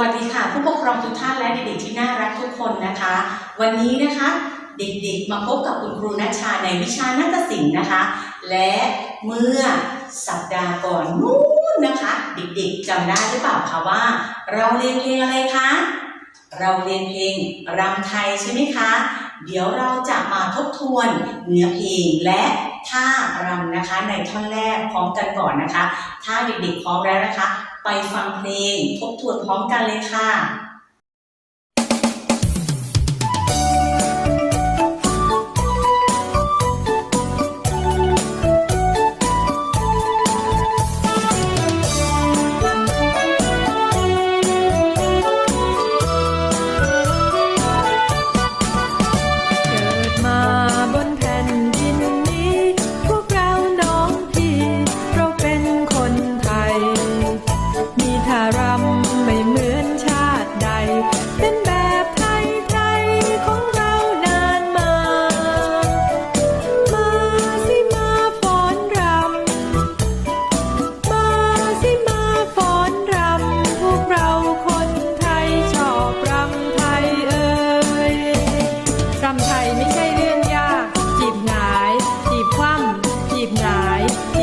วัสดีค่ะ ผู้ปกครองทุกท่านและเด็กๆที่น่ารักทุกคนนะคะ วันนี้นะคะเด็กๆมาพบกับคุณครูนัชชาในวิชานาฏศิลป์นะคะ และเมื่อสัปดาห์ก่อนนู้นนะคะ เด็กๆจำได้หรือเปล่าคะว่า เราเรียนเพลงอะไรคะเราเรียนเพลงรำไทยใช่ไหมคะ เดี๋ยวเราจะมาทบทวนเนื้อเพลงและท่ารำนะคะ ในท่อนแรกพร้อมกันก่อนนะคะ ถ้าเด็กๆพร้อมแล้วนะคะ ไปฟังเพลงทบทวนพร้อมกันเลยค่ะ ห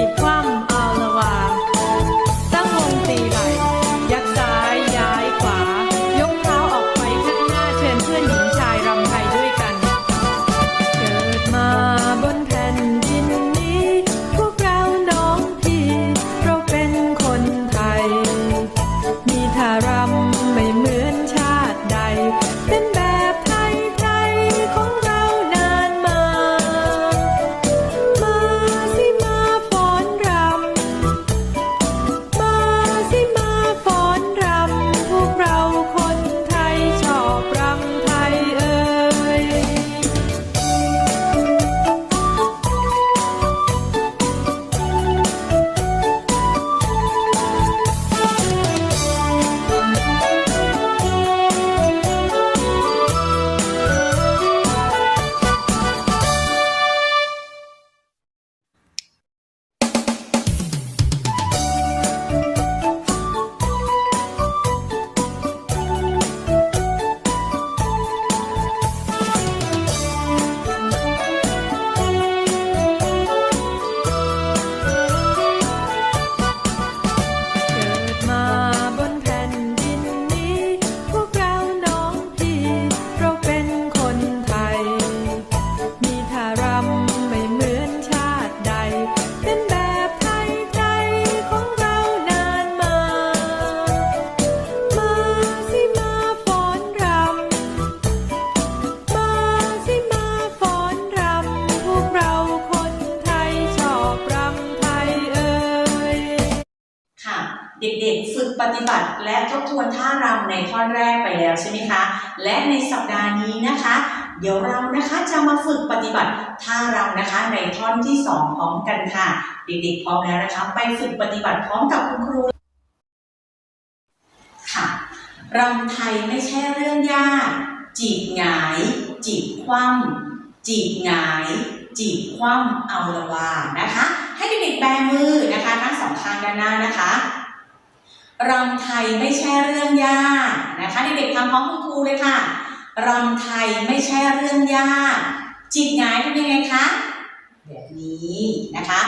เด็กๆ ฝึกปฏิบัติและทบทวนท่ารำในท่อนแรกไปแล้วใช่ไหมคะ และในสัปดาห์นี้นะคะ เดี๋ยวเรานะคะจะมาฝึกปฏิบัติท่ารำนะคะในท่อนที่สองพร้อมกันค่ะ เด็กๆ พร้อมแล้วนะคะ ไปฝึกปฏิบัติพร้อมกับคุณครูค่ะรำไทยไม่ใช่เรื่องยาก จีบหงาย จีบคว่ำจีบหงายจีบคว่ำเอาละวานะคะ ให้เด็กๆแบมือนะคะทั้งสองข้างด้านหน้านะคะ รำไทยไม่ใช่เรื่องยากนะคะเด็กๆทำพร้อมคุณครูเลยค่ะรำไทยไม่ใช่เรื่องยากจีบหงายทำยังไงคะแบบนี้นะคะ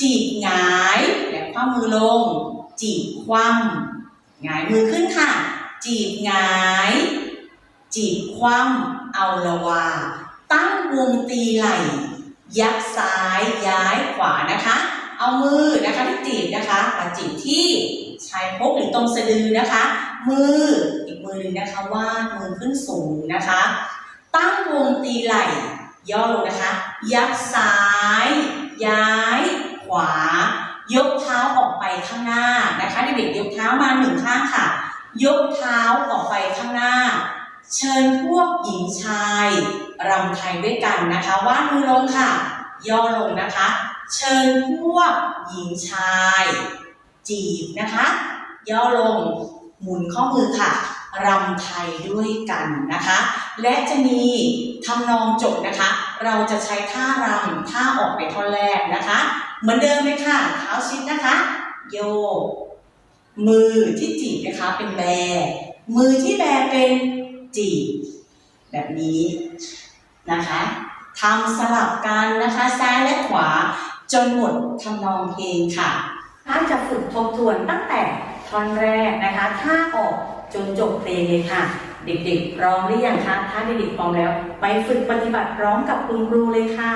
จีบหงายแล้วคว่ำมือลง จีบคว่ำหงายมือขึ้นค่ะ จีบหงาย จีบคว่ำเอาละวาตั้งวงตีไหล่ยักซ้ายย้ายขวานะคะ เอามือนะคะที่จีบนะคะมาจีบที่ ชายพกหรือตรงสะดือนะคะ มืออีกมือหนึ่งนะคะวาดมือขึ้นสูงนะคะ ตั้งวงตีไหล่ย่อลงนะคะ ยักซ้าย ย้าย ขวา ยกเท้าออกไปข้างหน้านะคะเด็กๆยกเท้ามาหนึ่งข้างค่ะ ยกเท้าออกไปข้างหน้า เชิญพวกหญิงชายรำไทยด้วยกันนะคะวาดมือลงค่ะ ย่อลงนะคะ เชิญพวกหญิงชาย จีบนะคะ ย่อลงหมุนข้อมือค่ะรำไทยด้วยกันนะคะ และจะมีทำนองจบนะคะ เราจะใช้ท่ารำท่าออกไปท่อนแรกนะคะ เหมือนเดิมเลยค่ะเท้าชิดนะคะ โย มือที่จีบนะคะเป็นแบ มือที่แบเป็นจีบ แบบนี้นะคะทำสลับกันนะคะซ้ายและขวาจนหมดทำนองเพลงค่ะ ถ้าจะฝึกทบทวนตั้งแต่ท่อนแรกนะคะ ท่าออกจนจบเพลงเลยค่ะ เด็กๆร้องหรือยังคะ ถ้าเด็กๆพร้อมแล้ว ไปฝึกปฏิบัติร้องกับคุณครูเลยค่ะ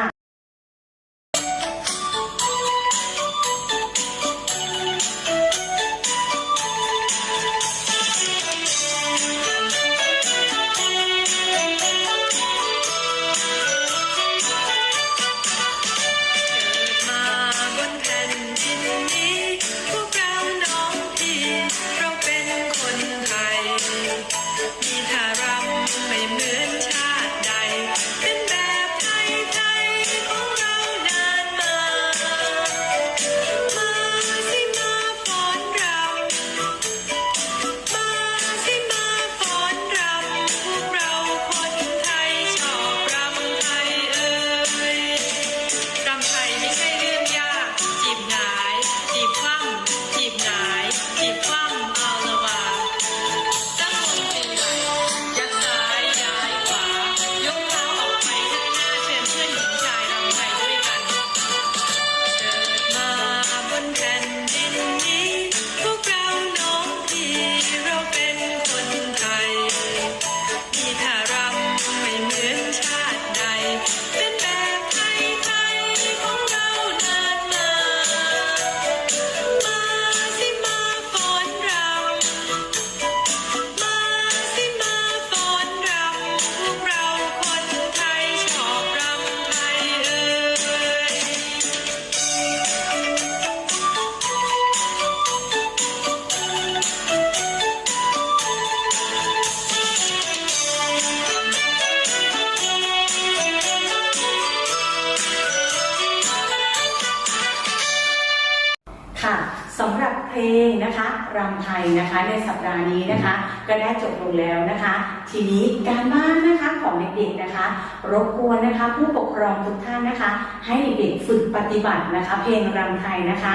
สำหรับเพลงนะคะรำไทยนะคะในสัปดาห์นี้นะคะ ก็ได้จบลงแล้วนะคะ ทีนี้การบ้านนะคะของเด็กๆนะคะ รบกวนนะคะ ผู้ปกครองทุกท่านนะคะ ให้เด็กๆฝึกปฏิบัตินะคะ เพลงรำไทยนะคะ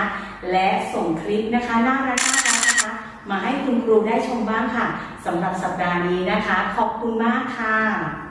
และส่งคลิปนะคะน่ารักน่ารักนะคะ มาให้คุณครูได้ชมบ้างค่ะสำหรับสัปดาห์นี้นะคะ ขอบคุณมากค่ะ